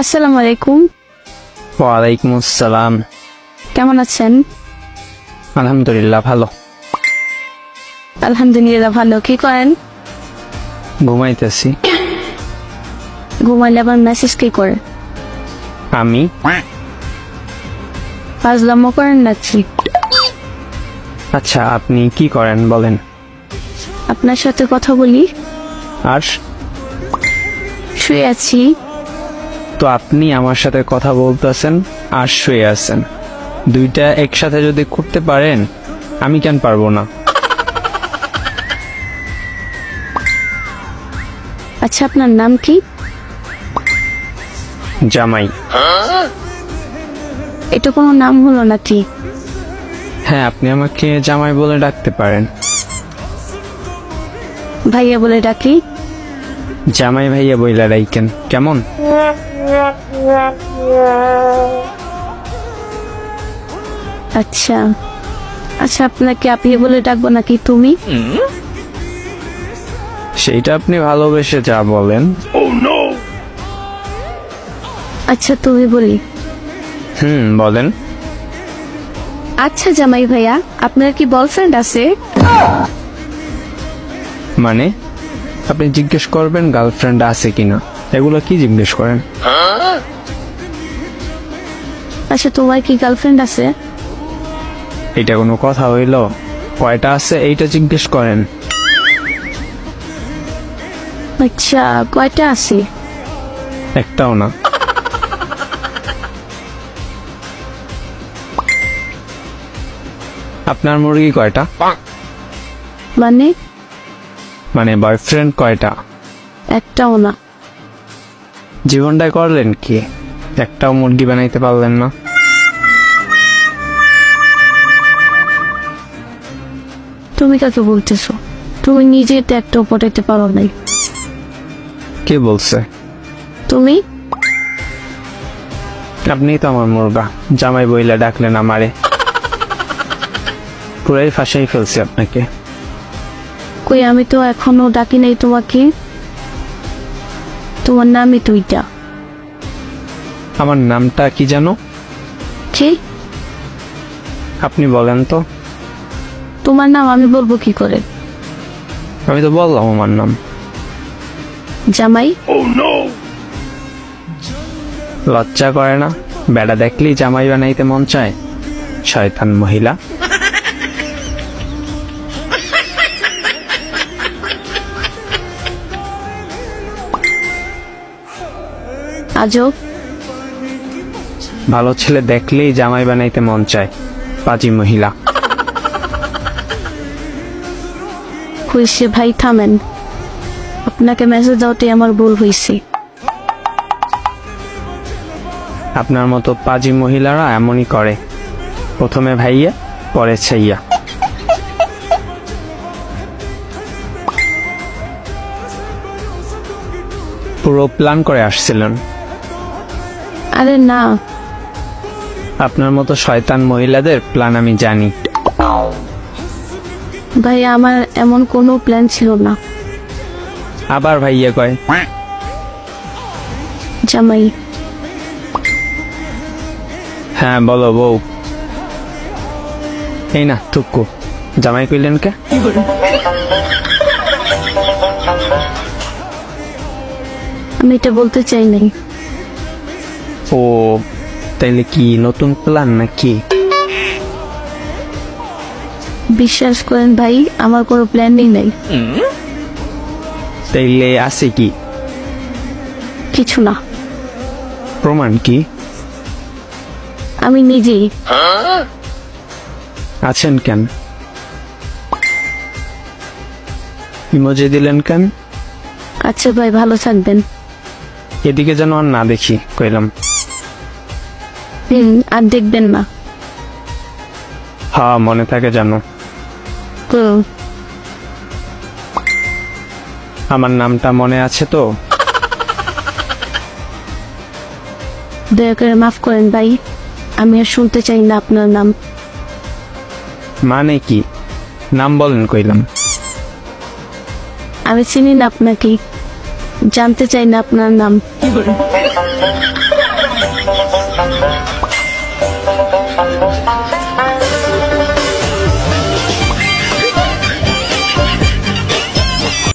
আসসালামু আলাইকুম। ওয়ালাইকুম আসসালাম। কেমন আছেন? আলহামদুলিল্লাহ ভালো। আলহামদুলিল্লাহ ভালো। কি করেন? ঘুমাইতেছি। ঘুমাইলে আবার মেসেজ কি করে? আমি? ফাজলামো করেন নাকি? আচ্ছা আপনি কি করেন বলেন। আপনার সাথে কথা বলি। আর শুয়ে আছি। তো আপনি আমার সাথে কথা বলতেছেন আর শুয়ে আছেন। দুইটা একসাথে যদি করতে পারেন আমি কেন পারব না? আচ্ছা আপনার নাম কি? জামাই। এটা কোনো নাম হলো না নাকি? হ্যাঁ আপনি আমাকে জামাই বলে ডাকতে পারেন। ভাইয়া বলে ডাকি। জামাই ভাইয়া বইলা রাইকেন কেমন? আচ্ছা। আচ্ছা আপনাকে আপনি বলে ডাকবো নাকি তুমি? সেইটা আপনি ভালোবেসে যা বলেন। আচ্ছা তুমি বলি। হুম বলেন। আচ্ছা জামাই ভাইয়া আপনার কি বয়ফ্রেন্ড আছে? মানে? আপনি জিজ্ঞেস করবেন গার্লফ্রেন্ড আছে কিনা। এগুলো কি জিজ্ঞেস করেন? আচ্ছা তোমার কি গার্লফ্রেন্ড আছে? এটা কোনো কথা হইল। কয়টা আছে এইটা জিজ্ঞেস করেন। আচ্ছা কয়টা আছে? একটাও না। আপনার মুরগি কয়টা? মানে? মানে বয়ফ্রেন্ড কয়টা? একটাও না। জীবনটায় করলেন কি? একটাও মুরগি বানাইতে পারলেন না। তুমি কাকে বলতেছো? তুমি নিজে তো একটাও পটাইতে পারো নাই। কে বলছে? তুমি? আপনি তো আমার মুরগা। জামাই বইলা ডাকলেন আমারে। পুরাই ফাঁসাই ফেলছি আপনাকে। কই আমি তো এখনও ডাকি নাই তোমাকে। তোমার নামই তুইটা আমার নামটা কি জানো? কি? আপনি বলেন তো। তোমার নাম আমি বলব কি করে? আমি তো বললাম আমার নাম। জামাই? লজ্জা করে না? বেড়া দেখলেই জামাই বানাইতে মন চায়? শয়তান মহিলা। আজব ভালো ছেলে দেখলেই জামাই বানাইতে মন চায় পাজি মহিলা। হয়েছে ভাই থামেন। আপনাকে মেসেজ দাওতে আমার ভুল হয়েছে আপনার মতো পাজি মহিলারা এমনই করে। প্রথমে ভাইয়া পরে ছাইয়া। পুরো প্ল্যান করে আসছিলেন। আরে না। আপনার মতো শয়তান মহিলাদের প্ল্যান আমি জানি। ভাই আমার এমন কোনো প্ল্যান ছিল না। আবার ভাইয়া কয়। জামাই। হ্যাঁ বলো বউ। এই না টুকু জামাই কইলেন কে? আমি এটা বলতে চাই নাই। ও তাইলে কি নতুন প্ল্যান নাকি? বিশ্বাস করেন ভাই আমার কোনো প্ল্যানিং নাই। তাইলে আছে কি? কিছু না। প্রমাণ কি? আমি নিজেই। আছেন কেন? ইমোজি দিলেন কেন? আচ্ছা ভাই ভালো থাকবেন। এদিকে যেন আর না দেখি কইলাম। হুম আর দেখবেন না। হ্যাঁ মনে থাকে জানো আমার নামটা মনে আছে তো? দয়া করে মাফ করেন ভাই আমি আর শুনতে চাই না আপনার নাম। মানে কি? নাম বলেন কইলাম। আমি চিনি না আপনাকে জানতে চাই না আপনার নাম। কি